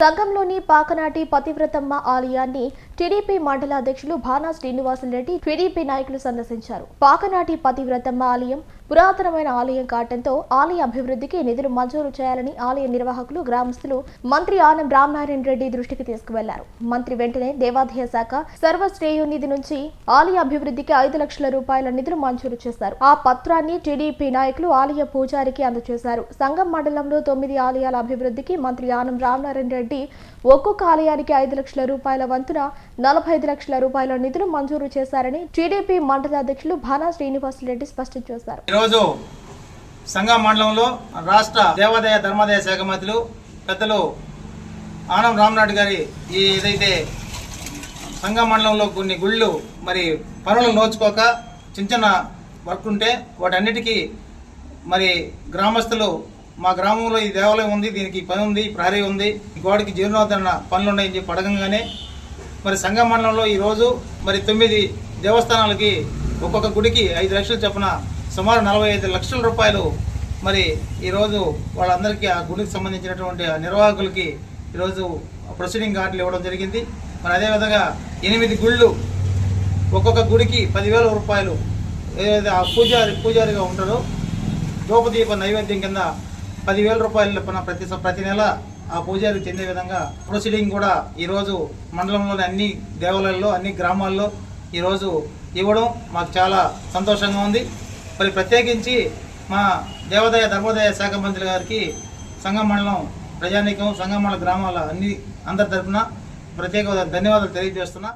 సంఘంలోని పాకనాటి పతివ్రతమ్మ ఆలయాన్ని టీడీపీ మండల అధ్యక్షులు భానా శ్రీనివాసరెడ్డి టీడీపీ నాయకులు సందర్శించారు. పాకనాటి పతివ్రతమ్మ ఆలయం పురాతనమైన ఆలయం కావడంతో ఆలయ అభివృద్ధికి నిధులు మంజూరు చేయాలని ఆలయ నిర్వాహకులు గ్రామస్తులు మంత్రి ఆనం రామనారాయణ రెడ్డి దృష్టికి తీసుకువెళ్ళారు. మంత్రి వెంటనే దేవాదాయ శాఖ సర్వశ్రేయు నిధి నుంచి ఆలయ అభివృద్ధికి ఐదు లక్షల రూపాయల నిధులు మంజూరు చేశారు. ఆ పత్రాన్ని టీడీపీ నాయకులు ఆలయ పూజారికి అందజేశారు. సంఘం మండలంలో తొమ్మిది ఆలయాల అభివృద్ధికి మంత్రి ఆనం రామనారాయణ రెడ్డి ఒక్కొక్క ఆలయానికి ఐదు లక్షల రూపాయల వంతున నలభై ఐదు లక్షల రూపాయల నిధులు మంజూరు చేశారని టీడీపీ మండల అధ్యక్షులు భానా శ్రీనివాసరెడ్డి స్పష్టం చేశారు. ఈరోజు సంఘ మండలంలో రాష్ట్ర దేవాదాయ ధర్మాదాయ శాఖ మంత్రులు పెద్దలు ఆనం రామనాయుడు గారి ఈ ఏదైతే సంగం మండలంలో కొన్ని గుళ్ళు మరి పనులు నోచుకోక చిన్న చిన్న వర్క్ ఉంటే వాటన్నిటికీ మరి గ్రామస్తులు మా గ్రామంలో ఈ దేవాలయం ఉంది దీనికి పని ఉంది ప్రహరీ ఉంది గోడకి జీర్ణోద్ధరణ పనులు ఉన్నాయని చెప్పి అడగంగానే మరి సంగ మండలంలో ఈరోజు మరి తొమ్మిది దేవస్థానాలకి ఒక్కొక్క గుడికి ఐదు లక్షలు చొప్పున సుమారు నలభై ఐదు లక్షల రూపాయలు మరి ఈరోజు వాళ్ళందరికీ ఆ గుడికి సంబంధించినటువంటి ఆ నిర్వాహకులకి ఈరోజు ప్రొసీడింగ్ కార్డులు ఇవ్వడం జరిగింది. మరి అదేవిధంగా ఎనిమిది గుళ్ళు ఒక్కొక్క గుడికి పదివేల రూపాయలు ఏదైతే ఆ పూజారి పూజారిగా ఉంటారో ధూపదీప నైవేద్యం కింద పదివేల రూపాయలు లెక్కన ప్రతి ప్రతి నెల ఆ పూజారికి చెందే విధంగా ప్రొసీడింగ్ కూడా ఈరోజు మండలంలోని అన్ని దేవాలయాల్లో అన్ని గ్రామాల్లో ఈరోజు ఇవ్వడం మాకు చాలా సంతోషంగా ఉంది. మరి ప్రత్యేకించి మా దేవాదాయ ధర్మోదయ శాఖ మంత్రి గారికి సంగం మండలం ప్రజానీకం సంగం మండల గ్రామాల అన్ని అందరి తరపున ప్రత్యేక ధన్యవాదాలు తెలియజేస్తున్నా.